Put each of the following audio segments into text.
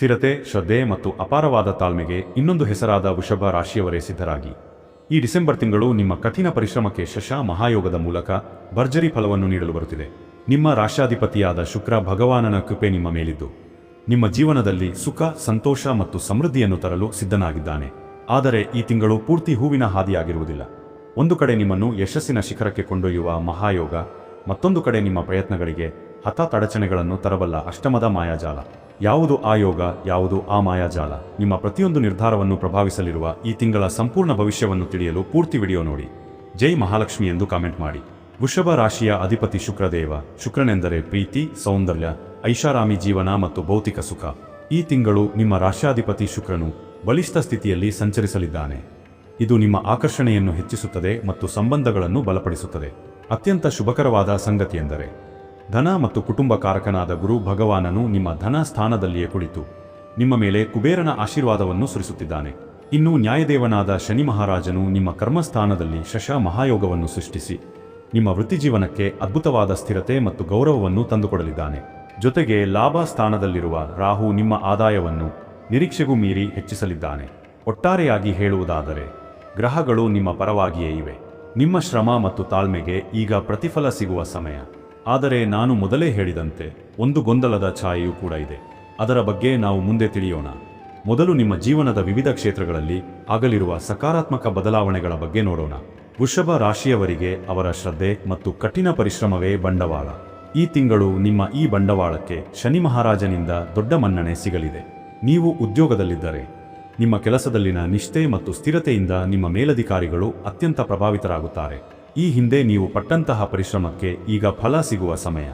ಸ್ಥಿರತೆ, ಶ್ರದ್ಧೆ ಮತ್ತು ಅಪಾರವಾದ ತಾಳ್ಮೆಗೆ ಇನ್ನೊಂದು ಹೆಸರಾದ ವೃಷಭ ರಾಶಿಯವರೇ ಸಿದ್ಧರಾಗಿ. ಈ ಡಿಸೆಂಬರ್ ತಿಂಗಳು ನಿಮ್ಮ ಕಠಿಣ ಪರಿಶ್ರಮಕ್ಕೆ ಶಶ ಮಹಾಯೋಗದ ಮೂಲಕ ಭರ್ಜರಿ ಫಲವನ್ನು ನೀಡಲು ಬರುತ್ತಿದೆ. ನಿಮ್ಮ ರಾಶಾಧಿಪತಿಯಾದ ಶುಕ್ರ ಭಗವಾನನ ಕೃಪೆ ನಿಮ್ಮ ಮೇಲಿದ್ದು. ನಿಮ್ಮ ಜೀವನದಲ್ಲಿ ಸುಖ, ಸಂತೋಷ ಮತ್ತು ಸಮೃದ್ಧಿಯನ್ನು ತರಲು ಸಿದ್ಧನಾಗಿದ್ದಾನೆ. ಆದರೆ ಈ ತಿಂಗಳು ಪೂರ್ತಿ ಹೂವಿನ ಹಾದಿಯಾಗಿರುವುದಿಲ್ಲ. ಒಂದು ಕಡೆ ನಿಮ್ಮನ್ನು ಯಶಸ್ಸಿನ ಶಿಖರಕ್ಕೆ ಕೊಂಡೊಯ್ಯುವ ಮಹಾಯೋಗ, ಮತ್ತೊಂದು ಕಡೆ ನಿಮ್ಮ ಪ್ರಯತ್ನಗಳಿಗೆ ಹತ ತಡಚಣೆಗಳನ್ನು ತರಬಲ್ಲ ಅಷ್ಟಮದ ಮಾಯಾಜಾಲ. ಯಾವುದು ಆ ಯೋಗ, ಯಾವುದು ಆ ಮಾಯಾಜಾಲ? ನಿಮ್ಮ ಪ್ರತಿಯೊಂದು ನಿರ್ಧಾರವನ್ನು ಪ್ರಭಾವಿಸಲಿರುವ ಈ ತಿಂಗಳ ಸಂಪೂರ್ಣ ಭವಿಷ್ಯವನ್ನು ತಿಳಿಯಲು ಪೂರ್ತಿ ವಿಡಿಯೋ ನೋಡಿ. ಜೈ ಮಹಾಲಕ್ಷ್ಮಿ ಎಂದು ಕಾಮೆಂಟ್ ಮಾಡಿ. ವೃಷಭ ರಾಶಿಯ ಅಧಿಪತಿ ಶುಕ್ರದೇವ, ಶುಕ್ರನೆಂದರೆ ಪ್ರೀತಿ, ಸೌಂದರ್ಯ, ಐಷಾರಾಮಿ ಜೀವನ ಮತ್ತು ಭೌತಿಕ ಸುಖ. ಈ ತಿಂಗಳು ನಿಮ್ಮ ರಾಶ್ಯಾಧಿಪತಿ ಶುಕ್ರನು ಬಲಿಷ್ಠ ಸ್ಥಿತಿಯಲ್ಲಿ ಸಂಚರಿಸಲಿದ್ದಾನೆ. ಇದು ನಿಮ್ಮ ಆಕರ್ಷಣೆಯನ್ನು ಹೆಚ್ಚಿಸುತ್ತದೆ ಮತ್ತು ಸಂಬಂಧಗಳನ್ನು ಬಲಪಡಿಸುತ್ತದೆ. ಅತ್ಯಂತ ಶುಭಕರವಾದ ಸಂಗತಿಯೆಂದರೆ ಧನ ಮತ್ತು ಕುಟುಂಬ ಕಾರಕನಾದ ಗುರು ಭಗವಾನನು ನಿಮ್ಮ ಧನ ಸ್ಥಾನದಲ್ಲಿಯೇ ಕುಳಿತು, ನಿಮ್ಮ ಮೇಲೆ ಕುಬೇರನ ಆಶೀರ್ವಾದವನ್ನು ಸುರಿಸುತ್ತಿದ್ದಾನೆ. ಇನ್ನು ನ್ಯಾಯದೇವನಾದ ಶನಿ ಮಹಾರಾಜನು ನಿಮ್ಮ ಕರ್ಮಸ್ಥಾನದಲ್ಲಿ ಶಶ ಮಹಾಯೋಗವನ್ನು ಸೃಷ್ಟಿಸಿ, ನಿಮ್ಮ ವೃತ್ತಿಜೀವನಕ್ಕೆ ಅದ್ಭುತವಾದ ಸ್ಥಿರತೆ ಮತ್ತು ಗೌರವವನ್ನು ತಂದುಕೊಡಲಿದ್ದಾನೆ. ಜೊತೆಗೆ ಲಾಭ ಸ್ಥಾನದಲ್ಲಿರುವ ರಾಹು ನಿಮ್ಮ ಆದಾಯವನ್ನು ನಿರೀಕ್ಷೆಗೂ ಮೀರಿ ಹೆಚ್ಚಿಸಲಿದ್ದಾನೆ. ಒಟ್ಟಾರೆಯಾಗಿ ಹೇಳುವುದಾದರೆ, ಗ್ರಹಗಳು ನಿಮ್ಮ ಪರವಾಗಿಯೇ ಇವೆ. ನಿಮ್ಮ ಶ್ರಮ ಮತ್ತು ತಾಳ್ಮೆಗೆ ಈಗ ಪ್ರತಿಫಲ ಸಿಗುವ ಸಮಯ. ಆದರೆ ನಾನು ಮೊದಲೇ ಹೇಳಿದಂತೆ ಒಂದು ಗೊಂದಲದ ಛಾಯೆಯೂ ಕೂಡ ಇದೆ. ಅದರ ಬಗ್ಗೆ ನಾವು ಮುಂದೆ ತಿಳಿಯೋಣ. ಮೊದಲು ನಿಮ್ಮ ಜೀವನದ ವಿವಿಧ ಕ್ಷೇತ್ರಗಳಲ್ಲಿ ಆಗಲಿರುವ ಸಕಾರಾತ್ಮಕ ಬದಲಾವಣೆಗಳ ಬಗ್ಗೆ ನೋಡೋಣ. ವೃಷಭ ರಾಶಿಯವರಿಗೆ ಅವರ ಶ್ರದ್ಧೆ ಮತ್ತು ಕಠಿಣ ಪರಿಶ್ರಮವೇ ಬಂಡವಾಳ. ಈ ತಿಂಗಳು ನಿಮ್ಮ ಈ ಬಂಡವಾಳಕ್ಕೆ ಶನಿ ಮಹಾರಾಜನಿಂದ ದೊಡ್ಡ ಮನ್ನಣೆ ಸಿಗಲಿದೆ. ನೀವು ಉದ್ಯೋಗದಲ್ಲಿದ್ದರೆ, ನಿಮ್ಮ ಕೆಲಸದಲ್ಲಿನ ನಿಷ್ಠೆ ಮತ್ತು ಸ್ಥಿರತೆಯಿಂದ ನಿಮ್ಮ ಮೇಲಧಿಕಾರಿಗಳು ಅತ್ಯಂತ ಪ್ರಭಾವಿತರಾಗುತ್ತಾರೆ. ಈ ಹಿಂದೆ ನೀವು ಪಟ್ಟಂತಹ ಪರಿಶ್ರಮಕ್ಕೆ ಈಗ ಫಲ ಸಿಗುವ ಸಮಯ.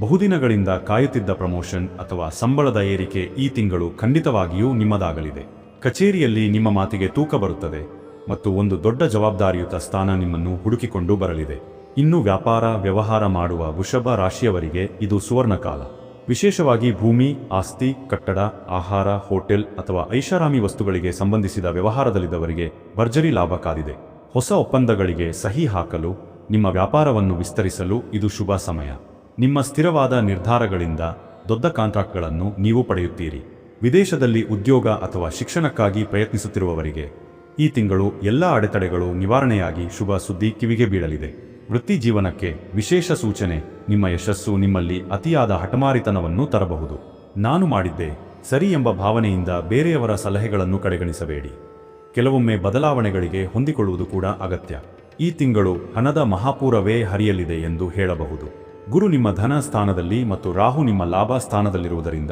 ಬಹುದಿನಗಳಿಂದ ಕಾಯುತ್ತಿದ್ದ ಪ್ರಮೋಷನ್ ಅಥವಾ ಸಂಬಳದ ಏರಿಕೆ ಈ ತಿಂಗಳು ಖಂಡಿತವಾಗಿಯೂ ನಿಮ್ಮದಾಗಲಿದೆ. ಕಚೇರಿಯಲ್ಲಿ ನಿಮ್ಮ ಮಾತಿಗೆ ತೂಕ ಬರುತ್ತದೆ ಮತ್ತು ಒಂದು ದೊಡ್ಡ ಜವಾಬ್ದಾರಿಯುತ ಸ್ಥಾನ ನಿಮ್ಮನ್ನು ಹುಡುಕಿಕೊಂಡು ಬರಲಿದೆ. ಇನ್ನು ವ್ಯಾಪಾರ, ವ್ಯವಹಾರ ಮಾಡುವ ವೃಷಭ ರಾಶಿಯವರಿಗೆ ಇದು ಸುವರ್ಣಕಾಲ. ವಿಶೇಷವಾಗಿ ಭೂಮಿ, ಆಸ್ತಿ, ಕಟ್ಟಡ, ಆಹಾರ, ಹೋಟೆಲ್ ಅಥವಾ ಐಷಾರಾಮಿ ವಸ್ತುಗಳಿಗೆ ಸಂಬಂಧಿಸಿದ ವ್ಯವಹಾರದಲ್ಲಿದ್ದವರಿಗೆ ಭರ್ಜರಿ ಲಾಭ ಕಾದಿದೆ. ಹೊಸ ಒಪ್ಪಂದಗಳಿಗೆ ಸಹಿ ಹಾಕಲು, ನಿಮ್ಮ ವ್ಯಾಪಾರವನ್ನು ವಿಸ್ತರಿಸಲು ಇದು ಶುಭ ಸಮಯ. ನಿಮ್ಮ ಸ್ಥಿರವಾದ ನಿರ್ಧಾರಗಳಿಂದ ದೊಡ್ಡ ಕಾಂಟ್ರಾಕ್ಟ್ಗಳನ್ನು ನೀವು ಪಡೆಯುತ್ತೀರಿ. ವಿದೇಶದಲ್ಲಿ ಉದ್ಯೋಗ ಅಥವಾ ಶಿಕ್ಷಣಕ್ಕಾಗಿ ಪ್ರಯತ್ನಿಸುತ್ತಿರುವವರಿಗೆ ಈ ತಿಂಗಳು ಎಲ್ಲ ಅಡೆತಡೆಗಳು ನಿವಾರಣೆಯಾಗಿ ಶುಭ ಸುದ್ದಿ ಕಿವಿಗೆ ಬೀಳಲಿದೆ. ವೃತ್ತಿ ಜೀವನಕ್ಕೆ ವಿಶೇಷ ಸೂಚನೆ, ನಿಮ್ಮ ಯಶಸ್ಸು ನಿಮ್ಮಲ್ಲಿ ಅತಿಯಾದ ಹಠಮಾರಿತನವನ್ನು ತರಬಹುದು. ನಾನು ಮಾಡಿದ್ದೆ ಸರಿ ಎಂಬ ಭಾವನೆಯಿಂದ ಬೇರೆಯವರ ಸಲಹೆಗಳನ್ನು ಕಡೆಗಣಿಸಬೇಡಿ. ಕೆಲವೊಮ್ಮೆ ಬದಲಾವಣೆಗಳಿಗೆ ಹೊಂದಿಕೊಳ್ಳುವುದು ಕೂಡ ಅಗತ್ಯ. ಈ ತಿಂಗಳು ಹಣದ ಮಹಾಪೂರವೇ ಹರಿಯಲಿದೆ ಎಂದು ಹೇಳಬಹುದು. ಗುರು ನಿಮ್ಮ ಧನ ಸ್ಥಾನದಲ್ಲಿ ಮತ್ತು ರಾಹು ನಿಮ್ಮ ಲಾಭ ಸ್ಥಾನದಲ್ಲಿರುವುದರಿಂದ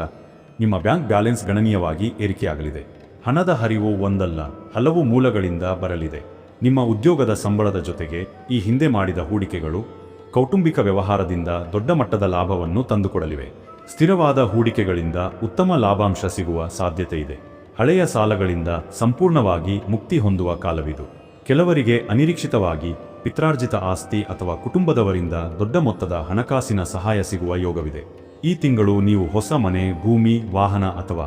ನಿಮ್ಮ ಬ್ಯಾಂಕ್ ಬ್ಯಾಲೆನ್ಸ್ ಗಣನೀಯವಾಗಿ ಏರಿಕೆಯಾಗಲಿದೆ. ಹಣದ ಹರಿವು ಒಂದಲ್ಲ, ಹಲವು ಮೂಲಗಳಿಂದ ಬರಲಿದೆ. ನಿಮ್ಮ ಉದ್ಯೋಗದ ಸಂಬಳದ ಜೊತೆಗೆ ಈ ಹಿಂದೆ ಮಾಡಿದ ಹೂಡಿಕೆಗಳು ಕೌಟುಂಬಿಕ ವ್ಯವಹಾರದಿಂದ ದೊಡ್ಡ ಮಟ್ಟದ ಲಾಭವನ್ನು ತಂದುಕೊಡಲಿವೆ. ಸ್ಥಿರವಾದ ಹೂಡಿಕೆಗಳಿಂದ ಉತ್ತಮ ಲಾಭಾಂಶ ಸಿಗುವ ಸಾಧ್ಯತೆ ಇದೆ. ಹಳೆಯ ಸಾಲಗಳಿಂದ ಸಂಪೂರ್ಣವಾಗಿ ಮುಕ್ತಿ ಹೊಂದುವ ಕಾಲವಿದು. ಕೆಲವರಿಗೆ ಅನಿರೀಕ್ಷಿತವಾಗಿ ಪಿತ್ರಾರ್ಜಿತ ಆಸ್ತಿ ಅಥವಾ ಕುಟುಂಬದವರಿಂದ ದೊಡ್ಡ ಮೊತ್ತದ ಹಣಕಾಸಿನ ಸಹಾಯ ಸಿಗುವ ಯೋಗವಿದೆ. ಈ ತಿಂಗಳು ನೀವು ಹೊಸ ಮನೆ, ಭೂಮಿ, ವಾಹನ ಅಥವಾ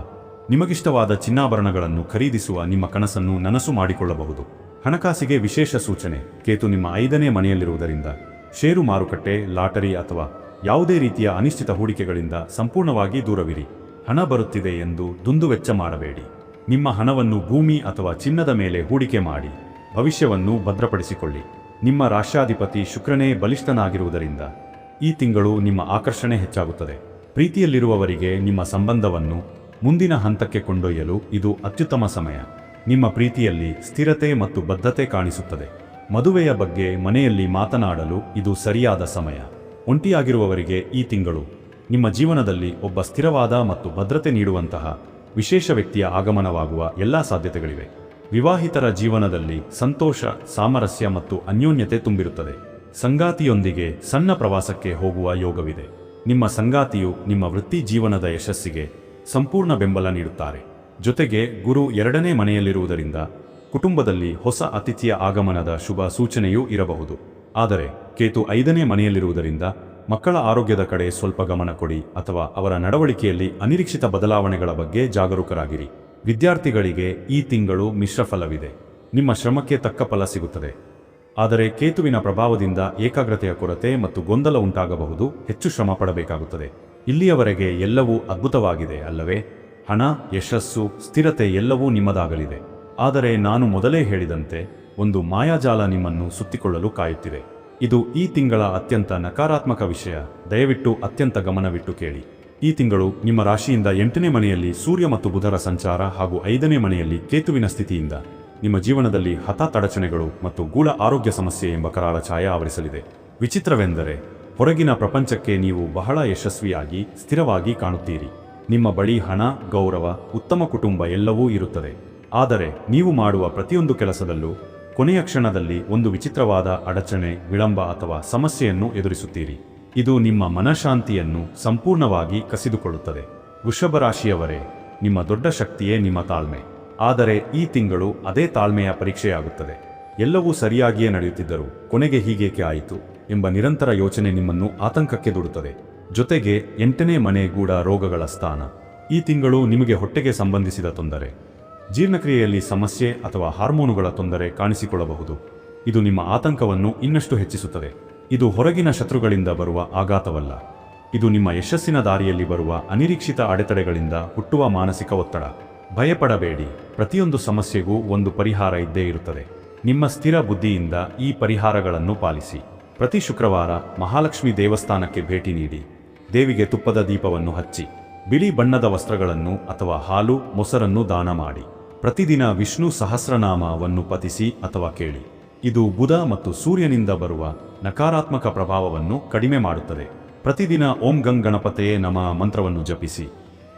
ನಿಮಗಿಷ್ಟವಾದ ಚಿನ್ನಾಭರಣಗಳನ್ನು ಖರೀದಿಸುವ ನಿಮ್ಮ ಕನಸನ್ನು ನನಸು ಮಾಡಿಕೊಳ್ಳಬಹುದು. ಹಣಕಾಸಿಗೆ ವಿಶೇಷ ಸೂಚನೆ, ಕೇತು ನಿಮ್ಮ ಐದನೇ ಮನೆಯಲ್ಲಿರುವುದರಿಂದ ಷೇರು ಮಾರುಕಟ್ಟೆ, ಲಾಟರಿ ಅಥವಾ ಯಾವುದೇ ರೀತಿಯ ಅನಿಶ್ಚಿತ ಹೂಡಿಕೆಗಳಿಂದ ಸಂಪೂರ್ಣವಾಗಿ ದೂರವಿರಿ. ಹಣ ಬರುತ್ತಿದೆ ಎಂದು ದುಂದುವೆಚ್ಚ ಮಾಡಬೇಡಿ. ನಿಮ್ಮ ಹಣವನ್ನು ಭೂಮಿ ಅಥವಾ ಚಿನ್ನದ ಮೇಲೆ ಹೂಡಿಕೆ ಮಾಡಿ, ಭವಿಷ್ಯವನ್ನು ಭದ್ರಪಡಿಸಿಕೊಳ್ಳಿ. ನಿಮ್ಮ ರಾಷ್ಟ್ರಾಧಿಪತಿ ಶುಕ್ರನೇ ಬಲಿಷ್ಠನಾಗಿರುವುದರಿಂದ ಈ ತಿಂಗಳು ನಿಮ್ಮ ಆಕರ್ಷಣೆ ಹೆಚ್ಚಾಗುತ್ತದೆ. ಪ್ರೀತಿಯಲ್ಲಿರುವವರಿಗೆ ನಿಮ್ಮ ಸಂಬಂಧವನ್ನು ಮುಂದಿನ ಹಂತಕ್ಕೆ ಕೊಂಡೊಯ್ಯಲು ಇದು ಅತ್ಯುತ್ತಮ ಸಮಯ. ನಿಮ್ಮ ಪ್ರೀತಿಯಲ್ಲಿ ಸ್ಥಿರತೆ ಮತ್ತು ಬದ್ಧತೆ ಕಾಣಿಸುತ್ತದೆ. ಮದುವೆಯ ಬಗ್ಗೆ ಮನೆಯಲ್ಲಿ ಮಾತನಾಡಲು ಇದು ಸರಿಯಾದ ಸಮಯ. ಒಂಟಿಯಾಗಿರುವವರಿಗೆ ಈ ತಿಂಗಳು ನಿಮ್ಮ ಜೀವನದಲ್ಲಿ ಒಬ್ಬ ಸ್ಥಿರವಾದ ಮತ್ತು ಭದ್ರತೆ ನೀಡುವಂತಹ ವಿಶೇಷ ವ್ಯಕ್ತಿಯ ಆಗಮನವಾಗುವ ಎಲ್ಲಾ ಸಾಧ್ಯತೆಗಳಿವೆ. ವಿವಾಹಿತರ ಜೀವನದಲ್ಲಿ ಸಂತೋಷ, ಸಾಮರಸ್ಯ ಮತ್ತು ಅನ್ಯೋನ್ಯತೆ ತುಂಬಿರುತ್ತದೆ. ಸಂಗಾತಿಯೊಂದಿಗೆ ಸಣ್ಣ ಪ್ರವಾಸಕ್ಕೆ ಹೋಗುವ ಯೋಗವಿದೆ. ನಿಮ್ಮ ಸಂಗಾತಿಯು ನಿಮ್ಮ ವೃತ್ತಿ ಜೀವನದ ಯಶಸ್ಸಿಗೆ ಸಂಪೂರ್ಣ ಬೆಂಬಲ ನೀಡುತ್ತಾರೆ. ಜೊತೆಗೆ ಗುರು ಎರಡನೇ ಮನೆಯಲ್ಲಿರುವುದರಿಂದ ಕುಟುಂಬದಲ್ಲಿ ಹೊಸ ಅತಿಥಿಯ ಆಗಮನದ ಶುಭ ಸೂಚನೆಯೂ ಇರಬಹುದು. ಆದರೆ, ಕೇತು ಐದನೇ ಮನೆಯಲ್ಲಿರುವುದರಿಂದ ಮಕ್ಕಳ ಆರೋಗ್ಯದ ಕಡೆ ಸ್ವಲ್ಪ ಗಮನ ಕೊಡಿ ಅಥವಾ ಅವರ ನಡವಳಿಕೆಯಲ್ಲಿ ಅನಿರೀಕ್ಷಿತ ಬದಲಾವಣೆಗಳ ಬಗ್ಗೆ ಜಾಗರೂಕರಾಗಿರಿ. ವಿದ್ಯಾರ್ಥಿಗಳಿಗೆ ಈ ತಿಂಗಳು ಮಿಶ್ರ ಫಲವಿದೆ. ನಿಮ್ಮ ಶ್ರಮಕ್ಕೆ ತಕ್ಕ ಫಲ ಸಿಗುತ್ತದೆ. ಆದರೆ ಕೇತುವಿನ ಪ್ರಭಾವದಿಂದ ಏಕಾಗ್ರತೆಯ ಕೊರತೆ ಮತ್ತು ಗೊಂದಲ ಉಂಟಾಗಬಹುದು, ಹೆಚ್ಚು ಶ್ರಮ ಪಡಬೇಕಾಗುತ್ತದೆ. ಇಲ್ಲಿಯವರೆಗೆ ಎಲ್ಲವೂ ಅದ್ಭುತವಾಗಿದೆ ಅಲ್ಲವೇ? ಹಣ, ಯಶಸ್ಸು, ಸ್ಥಿರತೆ ಎಲ್ಲವೂ ನಿಮ್ಮದಾಗಲಿದೆ. ಆದರೆ ನಾನು ಮೊದಲೇ ಹೇಳಿದಂತೆ, ಒಂದು ಮಾಯಾಜಾಲ ನಿಮ್ಮನ್ನು ಸುತ್ತಿಕೊಳ್ಳಲು ಕಾಯುತ್ತಿದೆ. ಇದು ಈ ತಿಂಗಳ ಅತ್ಯಂತ ನಕಾರಾತ್ಮಕ ವಿಷಯ. ದಯವಿಟ್ಟು ಅತ್ಯಂತ ಗಮನವಿಟ್ಟು ಕೇಳಿ. ಈ ತಿಂಗಳು ನಿಮ್ಮ ರಾಶಿಯಿಂದ ಎಂಟನೇ ಮನೆಯಲ್ಲಿ ಸೂರ್ಯ ಮತ್ತು ಬುಧರ ಸಂಚಾರ ಹಾಗೂ ಐದನೇ ಮನೆಯಲ್ಲಿ ಕೇತುವಿನ ಸ್ಥಿತಿಯಿಂದ. ನಿಮ್ಮ ಜೀವನದಲ್ಲಿ ಹತಾತ್ ಅಡಚಣೆಗಳು ಮತ್ತು ಗೂಢ ಆರೋಗ್ಯ ಸಮಸ್ಯೆ ಎಂಬ ಕರಾಳ ಛಾಯ ಆವರಿಸಲಿದೆ. ವಿಚಿತ್ರವೆಂದರೆ, ಹೊರಗಿನ ಪ್ರಪಂಚಕ್ಕೆ ನೀವು ಬಹಳ ಯಶಸ್ವಿಯಾಗಿ, ಸ್ಥಿರವಾಗಿ ಕಾಣುತ್ತೀರಿ. ನಿಮ್ಮ ಬಳಿ ಹಣ, ಗೌರವ, ಉತ್ತಮ ಕುಟುಂಬ ಎಲ್ಲವೂ ಇರುತ್ತದೆ. ಆದರೆ, ನೀವು ಮಾಡುವ ಪ್ರತಿಯೊಂದು ಕೆಲಸದಲ್ಲೂ ಕೊನೆಯ ಕ್ಷಣದಲ್ಲಿ ಒಂದು ವಿಚಿತ್ರವಾದ ಅಡಚಣೆ, ವಿಳಂಬ ಅಥವಾ ಸಮಸ್ಯೆಯನ್ನು ಎದುರಿಸುತ್ತೀರಿ. ಇದು ನಿಮ್ಮ ಮನಃಶಾಂತಿಯನ್ನು ಸಂಪೂರ್ಣವಾಗಿ ಕಸಿದುಕೊಳ್ಳುತ್ತದೆ. ವೃಷಭ ರಾಶಿಯವರೇ, ನಿಮ್ಮ ದೊಡ್ಡ ಶಕ್ತಿಯೇ ನಿಮ್ಮ ತಾಳ್ಮೆ. ಆದರೆ ಈ ತಿಂಗಳು ಅದೇ ತಾಳ್ಮೆಯ ಪರೀಕ್ಷೆಯಾಗುತ್ತದೆ. ಎಲ್ಲವೂ ಸರಿಯಾಗಿಯೇ ನಡೆಯುತ್ತಿದ್ದರೂ ಕೊನೆಗೆ ಹೀಗೇಕೆ ಆಯಿತು ಎಂಬ ನಿರಂತರ ಯೋಚನೆ ನಿಮ್ಮನ್ನು ಆತಂಕಕ್ಕೆ ದೂಡುತ್ತದೆ. ಜೊತೆಗೆ ಎಂಟನೇ ಮನೆ ರೋಗಗಳ ಸ್ಥಾನ. ಈ ತಿಂಗಳು ನಿಮಗೆ ಹೊಟ್ಟೆಗೆ ಸಂಬಂಧಿಸಿದ ತೊಂದರೆ. ಜೀರ್ಣಕ್ರಿಯೆಯಲ್ಲಿ ಸಮಸ್ಯೆ ಅಥವಾ ಹಾರ್ಮೋನುಗಳ ತೊಂದರೆ ಕಾಣಿಸಿಕೊಳ್ಳಬಹುದು. ಇದು ನಿಮ್ಮ ಆತಂಕವನ್ನು ಇನ್ನಷ್ಟು ಹೆಚ್ಚಿಸುತ್ತದೆ. ಇದು ಹೊರಗಿನ ಶತ್ರುಗಳಿಂದ ಬರುವ ಆಘಾತವಲ್ಲ. ಇದು ನಿಮ್ಮ ಯಶಸ್ಸಿನ ದಾರಿಯಲ್ಲಿ ಬರುವ ಅನಿರೀಕ್ಷಿತ ಅಡೆತಡೆಗಳಿಂದ ಹುಟ್ಟುವ ಮಾನಸಿಕ ಒತ್ತಡ. ಭಯಪಡಬೇಡಿ. ಪ್ರತಿಯೊಂದು ಸಮಸ್ಯೆಗೂ ಒಂದು ಪರಿಹಾರ ಇದ್ದೇ ಇರುತ್ತದೆ. ನಿಮ್ಮ ಸ್ಥಿರ ಬುದ್ಧಿಯಿಂದ ಈ ಪರಿಹಾರಗಳನ್ನು ಪಾಲಿಸಿ. ಪ್ರತಿ ಶುಕ್ರವಾರ ಮಹಾಲಕ್ಷ್ಮಿ ದೇವಸ್ಥಾನಕ್ಕೆ ಭೇಟಿ ನೀಡಿ. ದೇವಿಗೆ ತುಪ್ಪದ ದೀಪವನ್ನು ಹಚ್ಚಿ. ಬಿಳಿ ಬಣ್ಣದ ವಸ್ತ್ರಗಳನ್ನು ಅಥವಾ ಹಾಲು, ಮೊಸರನ್ನು ದಾನ ಮಾಡಿ. ಪ್ರತಿದಿನ ವಿಷ್ಣು ಸಹಸ್ರನಾಮವನ್ನು ಪತಿಸಿ ಅಥವಾ ಕೇಳಿ. ಇದು ಬುಧ ಮತ್ತು ಸೂರ್ಯನಿಂದ ಬರುವ ನಕಾರಾತ್ಮಕ ಪ್ರಭಾವವನ್ನು ಕಡಿಮೆ ಮಾಡುತ್ತದೆ. ಪ್ರತಿದಿನ ಓಂ ಗಂಗ್ ಗಣಪತೆಯೇ ನಮ ಮಂತ್ರವನ್ನು ಜಪಿಸಿ.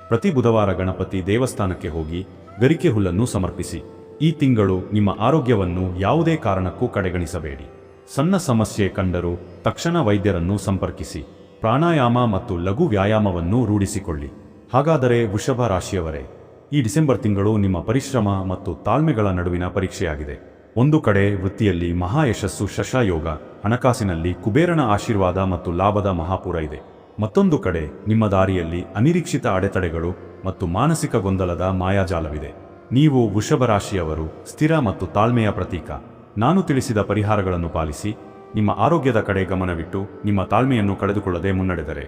ಪ್ರತಿ ಬುಧವಾರ ಗಣಪತಿ ದೇವಸ್ಥಾನಕ್ಕೆ ಹೋಗಿ ಗರಿಕೆ ಹುಲ್ಲನ್ನು ಸಮರ್ಪಿಸಿ. ಈ ತಿಂಗಳು ನಿಮ್ಮ ಆರೋಗ್ಯವನ್ನು ಯಾವುದೇ ಕಾರಣಕ್ಕೂ ಕಡೆಗಣಿಸಬೇಡಿ. ಸಣ್ಣ ಸಮಸ್ಯೆ ಕಂಡರೂ ತಕ್ಷಣ ವೈದ್ಯರನ್ನು ಸಂಪರ್ಕಿಸಿ. ಪ್ರಾಣಾಯಾಮ ಮತ್ತು ಲಘು ವ್ಯಾಯಾಮವನ್ನು ರೂಢಿಸಿಕೊಳ್ಳಿ. ಹಾಗಾದರೆ ವೃಷಭ ರಾಶಿಯವರೇ ಈ ಡಿಸೆಂಬರ್ ತಿಂಗಳು ನಿಮ್ಮ ಪರಿಶ್ರಮ ಮತ್ತು ತಾಳ್ಮೆಗಳ ನಡುವಿನ ಪರೀಕ್ಷೆಯಾಗಿದೆ. ಒಂದು ಕಡೆ ವೃತ್ತಿಯಲ್ಲಿ ಮಹಾ ಯಶಸ್ಸು ಶಶಯೋಗ, ಹಣಕಾಸಿನಲ್ಲಿ ಕುಬೇರನ ಆಶೀರ್ವಾದ ಮತ್ತು ಲಾಭದ ಮಹಾಪುರ ಇದೆ. ಮತ್ತೊಂದು ಕಡೆ ನಿಮ್ಮ ದಾರಿಯಲ್ಲಿ ಅನಿರೀಕ್ಷಿತ ಅಡೆತಡೆಗಳು ಮತ್ತು ಮಾನಸಿಕ ಗೊಂದಲದ ಮಾಯಾಜಾಲವಿದೆ. ನೀವು ವೃಷಭ ರಾಶಿಯವರು ಸ್ಥಿರ ಮತ್ತು ತಾಳ್ಮೆಯ ಪ್ರತೀಕ. ನಾನು ತಿಳಿಸಿದ ಪರಿಹಾರಗಳನ್ನು ಪಾಲಿಸಿ, ನಿಮ್ಮ ಆರೋಗ್ಯದ ಕಡೆ ಗಮನವಿಟ್ಟು ನಿಮ್ಮ ತಾಳ್ಮೆಯನ್ನು ಕಳೆದುಕೊಳ್ಳದೆ ಮುನ್ನಡೆದರೆ,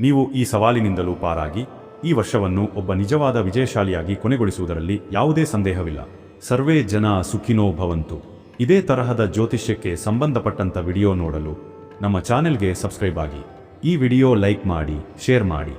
ನೀವು ಈ ಸವಾಲಿನಿಂದಲೂ ಪಾರಾಗಿ ಈ ವರ್ಷವನ್ನು ಒಬ್ಬ ನಿಜವಾದ ವಿಜಯಶಾಲಿಯಾಗಿ ಕೊನೆಗೊಳಿಸುವುದರಲ್ಲಿ ಯಾವುದೇ ಸಂದೇಹವಿಲ್ಲ. ಸರ್ವೇ ಜನ ಸುಖಿನೋ ಭವಂತು. ಇದೇ ತರಹದ ಜ್ಯೋತಿಷ್ಯಕ್ಕೆ ಸಂಬಂಧಪಟ್ಟಂತ ವಿಡಿಯೋ ನೋಡಲು ನಮ್ಮ ಚಾನೆಲ್ಗೆ ಸಬ್ಸ್ಕ್ರೈಬ್ ಆಗಿ. ಈ ವಿಡಿಯೋ ಲೈಕ್ ಮಾಡಿ, ಶೇರ್ ಮಾಡಿ.